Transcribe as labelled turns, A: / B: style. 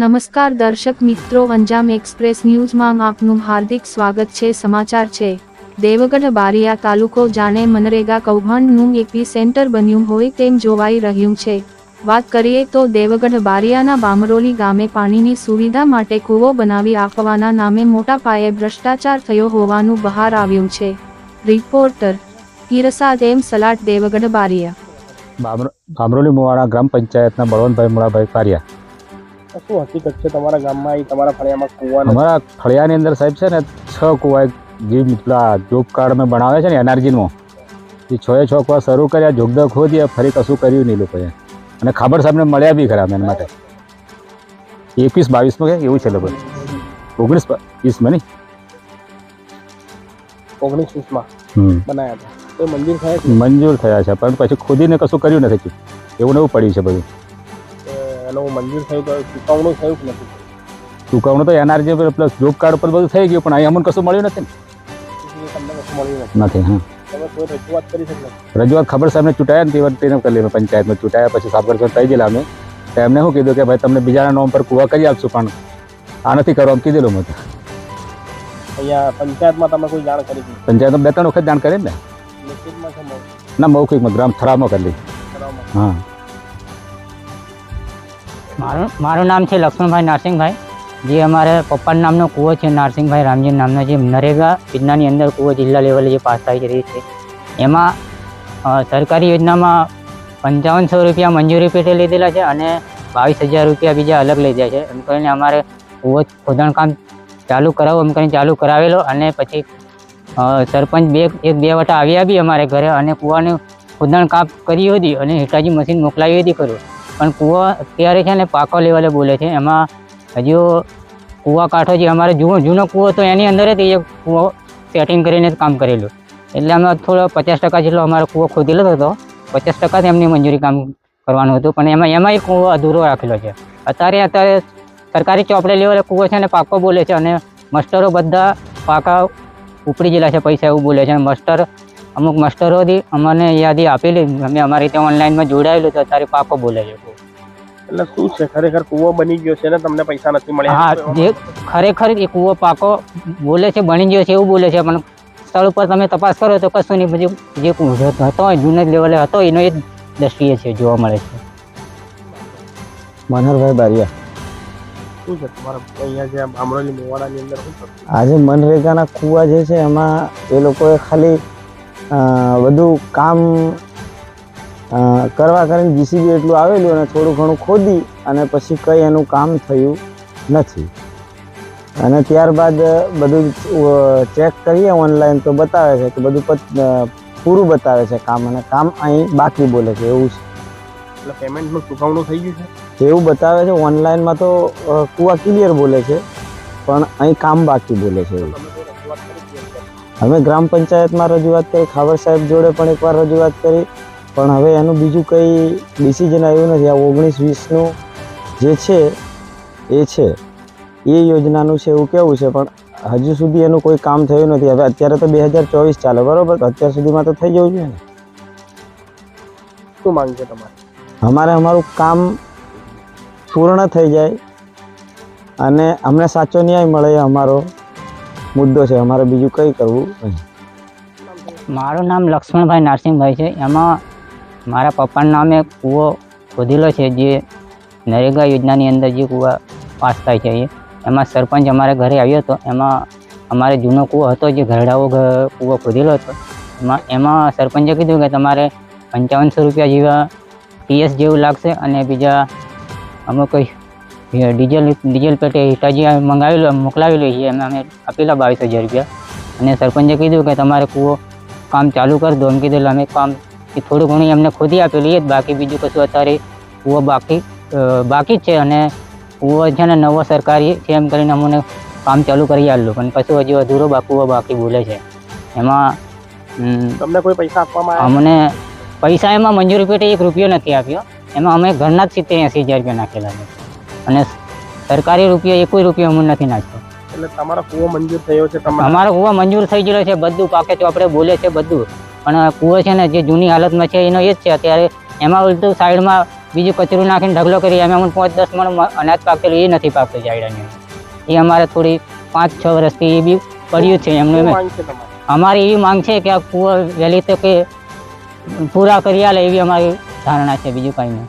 A: નમસ્કાર દર્શક મિત્રો અંજામ એક્સપ્રેસ ન્યૂઝમાં આપનું હાર્દિક સ્વાગત છે, સમાચાર છે. દેવગઢ બારિયા તાલુકો જાણે મનરેગા કૌભાંડનું એપી સેન્ટર બન્યું હોય તેમ જોવાઈ રહ્યું છે. વાત કરીએ તો દેવગઢ બારિયાના બામરોલી ગામે પાણીની સુવિધા માટે કૂવો બનાવી આપવાના નામે મોટા પાયે ભ્રષ્ટાચાર થયો હોવાનું બહાર આવ્યું છે. Reporter Irshad M Salat, Devgadh Baria.
B: Bamroli Muvada ગ્રામ પંચાયતના બળવંતભાઈ મુળાભાઈ કારિયા.
C: શું હકીકત છે? તમારા ગામમાં એ તમારા ફળિયામાં કુવા
B: અમારા ફળિયાની અંદર સાહેબ છે ને છ કુવા જે પેલા જોબ કાર્ડ અમે બનાવે છે ને એનર્જીનો એ છ એ છ કુવા શરૂ કર્યા જોગદ ખોદીએ ફરી કશું કર્યું નહીં લોકોએ. અને ખાબર સાહેબને મળ્યા બી ખરા એના માટે. એકવીસ બાવીસમાં કે એવું છે લોકો ઓગણીસ વીસમાં નહીં?
C: ઓગણીસ વીસમાં બનાવ્યા હતા. તો મંજૂર થયા
B: મંજૂર થયા છે પણ પછી ખોદીને કશું કર્યું નથી. એવું ને એવું પડ્યું છે બધું.
C: એનું મંજૂર થયું તો ચૂકવણું થયું કે નથી?
B: ચૂકવણું તો એનર્જી પ્લસ જોબ કાર્ડ પર બધું થઈ ગયું પણ અહીં અમને કશું મળ્યું નથી ને.
C: તમને કશું મળ્યું
B: નથી. હા.
C: નથી રજૂઆત કરી શકો
B: રજૂઆત ખબર સાહેબને ચૂંટાયા ને તે વખતે કરી પંચાયતમાં ચૂંટાયા પછી સાબર થઈ ગયેલા અમે. તો એમને શું કીધું કે ભાઈ તમને બીજાના નામ પર કુવા કરી આપશું પણ આ નથી કરવા કીધેલું મેં
C: અહીંયા પંચાયતમાં તમે કોઈ જાણ કરી
B: પંચાયતમાં બે ત્રણ વખત જાણ કરી ને? ના મૌખિકમાં ગ્રામ થરામાં કરી? હા.
D: મારું મારું નામ છે લક્ષ્મણભાઈ નારસિંહભાઈ. જે અમારે પપ્પાના નામનો કૂવો છે, નારસિંહભાઈ રામજી નામનો જે નરેગા યોજનાની અંદર કૂવો જિલ્લા લેવલે જે પાસ થઈ રહી છે એમાં સરકારી યોજનામાં પંચાવનસો રૂપિયા મંજૂરી પેટે લીધેલા છે અને બાવીસ હજાર રૂપિયા બીજા અલગ લીધા છે. એમ કરીને અમારે કૂવો ખોદણ કામ ચાલુ કરાવવું એમ કરીને ચાલુ કરાવેલો અને પછી સરપંચ બે, એક બે વટા આવ્યા બી અમારે ઘરે અને કૂવાનું ખોદણ કામ કર્યું હતી અને હિટાજી મશીન મોકલાવી હતી ખરું. પણ કૂવો અત્યારે છે ને પાકો લેવલે બોલે છે. એમાં હજુ કૂવા કાંઠો જે અમારે જૂનો જૂનો કૂવો તો એની અંદર જ એ કૂવો સેટિંગ કરીને કામ કરેલું. એટલે અમે થોડો પચાસ ટકા જેટલો અમારો કૂવો ખોદેલો હતો. પચાસ ટકા એમની મંજૂરી કામ કરવાનું હતું. પણ એમાં એમાંય કૂવો અધૂરો રાખેલો છે. અત્યારે અત્યારે સરકારી ચોપડે લેવલે કૂવો છે ને પાકો બોલે છે અને માસ્ટરો બધા પાકા ઉપડી ગયેલા છે, પૈસા એવું બોલે છે. અને મસ્ટર અમુક માસ્ટરોથી અમને યાદી આપેલી. અમે અમારી રીતે ઓનલાઈનમાં જોડાયેલું તો અત્યારે પાકો બોલે છે.
C: એટલે શું છે? ખરેખર કૂવો બની ગયો છે ને? તમને પૈસા નથી મળ્યા?
D: હા જે ખરેખર એ કૂવો પાકો બોલે છે બની ગયો છે એવું બોલે છે પણ સ્થળ ઉપર તમે તપાસ કરો તો કશું નહીં. પછી જે કૂવો હતો જૂના લેવલે હતો એનો એ દ્રષ્ટિએ છે જોવા મળે છે.
E: મનહરભાઈ બારિયા.
C: શું છે તમારા અહીંયા જે આમરોલી મોવાડાની અંદર શું
E: આજે મનરેગાના કૂવા જે છે એમાં એ લોકોએ ખાલી બધું કામ કરવા કરીને જીસીબી એટલું આવેલું અને થોડું ઘણું ખોદી અને પછી કંઈ એનું કામ થયું નથી. અને ત્યારબાદ બધું ચેક કરીએ ઓનલાઈન તો બતાવે છે કે બધું પૂરું બતાવે છે કામ અને કામ અહીં બાકી બોલે છે એવું છે.
C: એટલે પેમેન્ટનું ચૂકવણું થઈ ગયું છે?
E: એવું બતાવે છે ઓનલાઈનમાં તો કુવા કૂવા ક્લિયર બોલે છે પણ અહીં કામ બાકી બોલે છે એવું. અમે ગ્રામ પંચાયતમાં રજૂઆત કરી ખાવડ સાહેબ જોડે પણ એકવાર રજૂઆત કરી. પણ હવે એનું બીજું કંઈ ડિસિઝન આવ્યું નથી. આ ઓગણીસ વીસનું જે છે એ છે. એ યોજનાનું છે એવું કેવું છે પણ હજુ સુધી એનું કોઈ કામ થયું નથી. હવે અત્યારે તો બે હજાર ચોવીસ ચાલે બરાબર? અત્યાર સુધીમાં તો થઈ જવું જોઈએ ને.
C: શું માંગ છે તમારે?
E: અમારે અમારું કામ પૂર્ણ થઈ જાય અને અમને સાચો ન્યાય મળે અમારો. મુદ્દો છે, અમારે બીજું કંઈ કરવું નહીં.
D: મારું નામ લક્ષ્મણભાઈ નારસિંહભાઈ છે. એમાં મારા પપ્પાના નામે કૂવો ખોદેલો છે, જે નરેગા યોજનાની અંદર જે કૂવા પાસ થાય છે એ એમાં સરપંચ અમારે ઘરે આવ્યો હતો. એમાં અમારે જૂનો કૂવો હતો, જે ઘરડાઓ કૂવો ખોદેલો હતો. એમાં એમાં સરપંચે કીધું કે તમારે પંચાવનસો રૂપિયા જેવા પીએસ જેવું લાગશે અને બીજા અમુક કંઈ ડીઝલ ડીઝલ પેટે હિતાજી મંગાવેલો મોકલાવેલો છે એમાં અમે આપેલા બાવીસ હજાર રૂપિયા. અને સરપંચે કીધું કે તમારે કૂવો કામ ચાલુ કરી દો. એમ કીધું અમે કામ એ થોડું ઘણું એમને ખોદી આપેલી જ બાકી બીજું કશું અત્યારે કૂવો બાકી બાકી જ છે. અને કૂવો છે ને નવો સરકારી છે એમ કરીને અમને કામ ચાલુ કરી આવેલું. પણ પછી હજી અધૂરો કૂવો બાકી બોલે છે. એમાં
C: તમને કોઈ પૈસા આપવામાં
D: અમને પૈસા એમાં મંજૂરી પેટે એક રૂપિયો નથી આપ્યો. એમાં અમે ઘરના જ સિત્તેર એંસી હજાર રૂપિયા નાખેલા છે. અને સરકારી રૂપિયો એકોઈ રૂપિયો અમને નથી નાખ્યો.
C: એટલે તમારો કૂવો મંજૂર થયો છે
D: અમારો કૂવો મંજૂર થઈ ગયેલો છે બધું પાકે તો આપણે બોલે છે બધું. પણ કૂવો છે ને જે જૂની હાલતમાં છે એનો એ જ છે અત્યારે એમાં ઉલટું સાઈડમાં બીજું કચરું નાખીને ઢગલો કરી એમાં અમને પાંચ દસ મણ અનાજ પાકેલું એ નથી પાકતું જાયડાની. એ અમારે થોડી પાંચ છ વર્ષથી એ બી પડ્યું છે એમનું અમારી એવી માંગ છે કે આ કૂવો વહેલી તકે પૂરા કરી આલે એવી અમારી ધારણા છે બીજું કાંઈ નહીં.